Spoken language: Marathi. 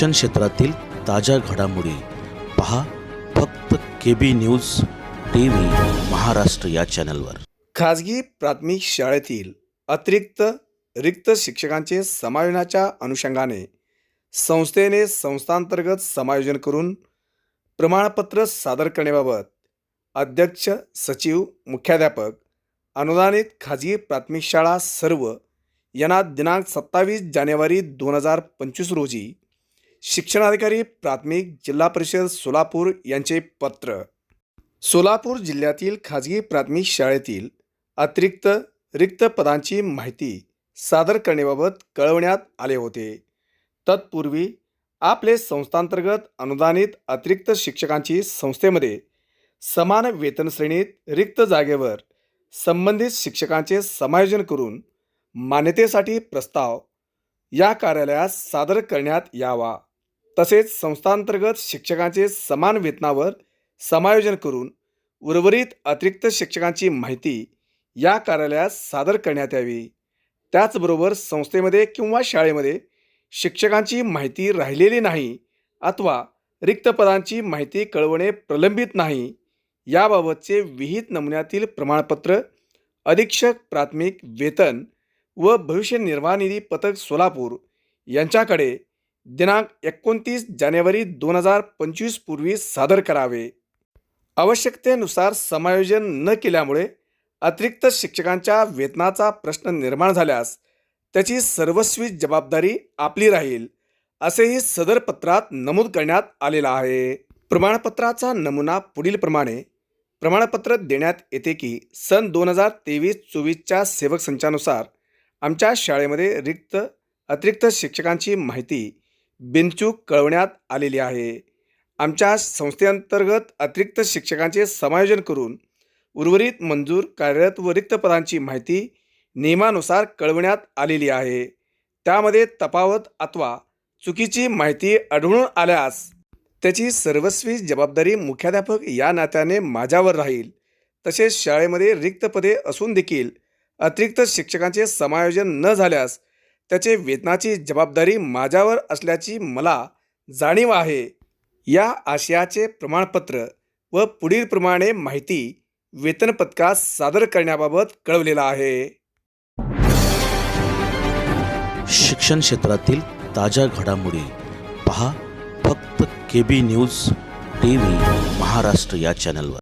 शिक्षण क्षेत्रातील ताज्या घडामोडी पहा फक्त K B news T V Maharashtra या चॅनलवर. खाजगी प्राथमिक शाळेतील अतिरिक्त रिक्त शिक्षकांचे समायोजनाच्या अनुषंगाने संस्थेने संस्थांतर्गत समायोजन करून प्रमाणपत्र सादर करण्याबाबत अध्यक्ष सचिव मुख्याध्यापक अनुदानित खाजगी प्राथमिक शाळा सर्व यांना दिनांक सत्तावीस जानेवारी दोन हजार पंचवीस रोजी शिक्षणाधिकारी प्राथमिक जिल्हा परिषद सोलापूर यांचे पत्र. सोलापूर जिल्ह्यातील खाजगी प्राथमिक शाळेतील अतिरिक्त रिक्त पदांची माहिती सादर करण्याबाबत कळवण्यात आले होते. तत्पूर्वी आपले संस्थांतर्गत अनुदानित अतिरिक्त शिक्षकांची संस्थेमध्ये समान वेतन श्रेणीत रिक्त जागेवर संबंधित शिक्षकांचे समायोजन करून मान्यतेसाठी प्रस्ताव या कार्यालयास सादर करण्यात यावा. तसेच संस्थांतर्गत शिक्षकांचे समान वेतनावर समायोजन करून उर्वरित अतिरिक्त शिक्षकांची माहिती या कार्यालयात सादर करण्यात यावी. त्याचबरोबर संस्थेमध्ये किंवा शाळेमध्ये शिक्षकांची माहिती राहिलेली नाही अथवा रिक्त पदांची माहिती कळवणे प्रलंबित नाही याबाबतचे विहित नमुन्यातील प्रमाणपत्र अधीक्षक प्राथमिक वेतन व भविष्य निर्वाह निधी पथक सोलापूर यांच्याकडे दिनांक एकोणतीस जानेवारी दोन हजार पंचवीस पूर्वी सादर करावे. आवश्यकतेनुसार समायोजन न केल्यामुळे अतिरिक्त शिक्षकांच्या वेतनाचा प्रश्न निर्माण झाल्यास त्याची सर्वस्वी जबाबदारी आपली राहील असेही सदर पत्रात नमूद करण्यात आलेला आहे. प्रमाणपत्राचा नमुना पुढीलप्रमाणे प्रमाणपत्र देण्यात येते की सन दोन हजार तेवीस चोवीसच्या सेवक संचानुसार आमच्या शाळेमध्ये रिक्त अतिरिक्त शिक्षकांची माहिती बिनचूक कळवण्यात आलेली आहे. आमच्या संस्थेअंतर्गत अतिरिक्त शिक्षकांचे समायोजन करून उर्वरित मंजूर कार्यरत व रिक्त पदांची माहिती नियमानुसार कळवण्यात आलेली आहे. त्यामध्ये तफावत अथवा चुकीची माहिती आढळून आल्यास त्याची सर्वस्वी जबाबदारी मुख्याध्यापक या नात्याने माझ्यावर राहील. तसेच शाळेमध्ये रिक्त पदे असून देखील अतिरिक्त शिक्षकांचे समायोजन न झाल्यास त्याचे वेतनाची जबाबदारी माझ्यावर असल्याची मला जाणीव आहे. या आशयाचे प्रमाणपत्र व पुढीलप्रमाणे माहिती वेतन पत्रकात सादर करण्याबाबत कळवलेलं आहे. शिक्षण क्षेत्रातील ताज्या घडामोडी पहा फक्त K B news T V Maharashtra या चॅनलवर